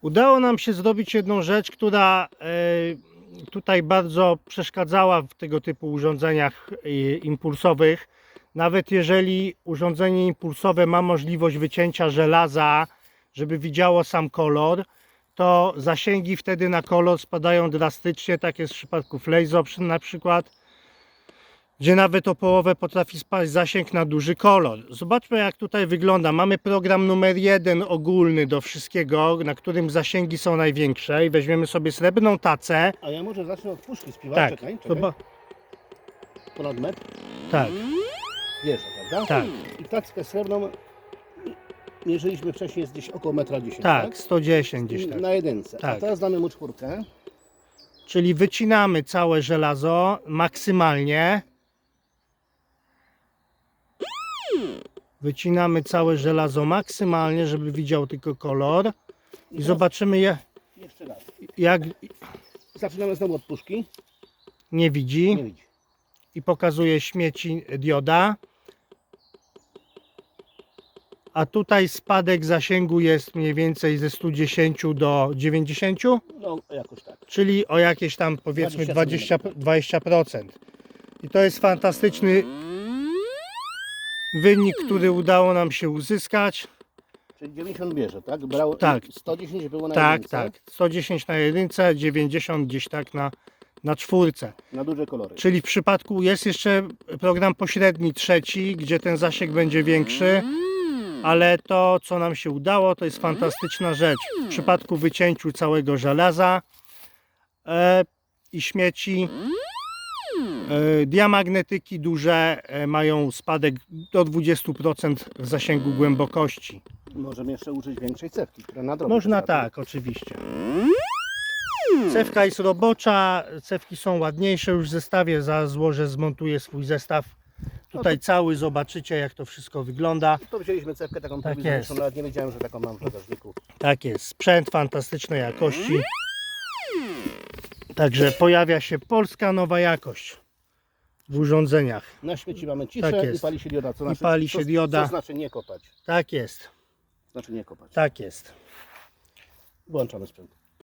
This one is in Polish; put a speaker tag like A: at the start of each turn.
A: Udało nam się zrobić jedną rzecz, która e, tutaj bardzo przeszkadzała w tego typu urządzeniach e, impulsowych. Nawet jeżeli urządzenie impulsowe ma możliwość wycięcia żelaza, żeby widziało sam kolor, to zasięgi wtedy na kolor spadają drastycznie. Tak jest w przypadku Flazo na przykład, gdzie nawet o połowę potrafi spaść zasięg na duży kolor. Zobaczmy jak tutaj wygląda. Mamy program numer jeden ogólny do wszystkiego, na którym zasięgi są największe i weźmiemy sobie srebrną tacę.
B: A ja może zacznę od puszki spiwać.
A: Tak,
B: Czekaj, czekaj. Ponad metr.
A: tak,
B: Wierzę, prawda?
A: tak,
B: I tackę srebrną mierzyliśmy wcześniej jest gdzieś około metra 10,
A: tak, 110 gdzieś tak.
B: Na jedynce.
A: Tak.
B: A teraz damy mu czwórkę.
A: Czyli wycinamy całe żelazo maksymalnie. Wycinamy całe żelazo maksymalnie, żeby widział tylko kolor. I zobaczymy je-
B: Jeszcze raz.
A: jak
B: Zaczynamy znowu od puszki.
A: nie widzi.
B: Nie widzi.
A: i pokazuje śmieci dioda. A tutaj spadek zasięgu jest mniej więcej ze 110 do 90,
B: No, jakoś tak.
A: czyli o jakieś tam powiedzmy 20, 20%. I to jest fantastyczny wynik, który udało nam się uzyskać.
B: Czyli 90 bierze, tak? Brał,
A: Tak.
B: 110 było na
A: Tak,
B: jedynce.
A: tak. 110 na jedynce, 90 gdzieś tak na, na czwórce.
B: Na duże kolory.
A: Czyli w przypadku jest jeszcze program pośredni trzeci, gdzie ten zasięg będzie większy, ale to co nam się udało to jest fantastyczna rzecz. W przypadku wycięciu całego żelaza e, i śmieci diamagnetyki duże e, mają spadek do 20% w zasięgu głębokości.
B: Możemy jeszcze użyć większej cewki, która na.
A: Można tak, oczywiście. Cewka jest robocza, cewki są ładniejsze już w zestawie, za złożę, zmontuję swój zestaw. Tutaj cały zobaczycie jak to wszystko wygląda.
B: To wzięliśmy cewkę taką
A: Tak
B: prowizoryczną,
A: jest.
B: nawet nie wiedziałem, że taką mam w bagażniku.
A: Tak jest, sprzęt fantastycznej jakości. Także pojawia się polska nowa jakość w urządzeniach.
B: Na śmieci mamy ciszę
A: Tak
B: i
A: jest.
B: pali się dioda. Co
A: I
B: znaczy,
A: pali się
B: co,
A: dioda.
B: Co znaczy nie kopać.
A: Tak jest,
B: Znaczy nie kopać.
A: tak jest.
B: Włączamy sprzęt.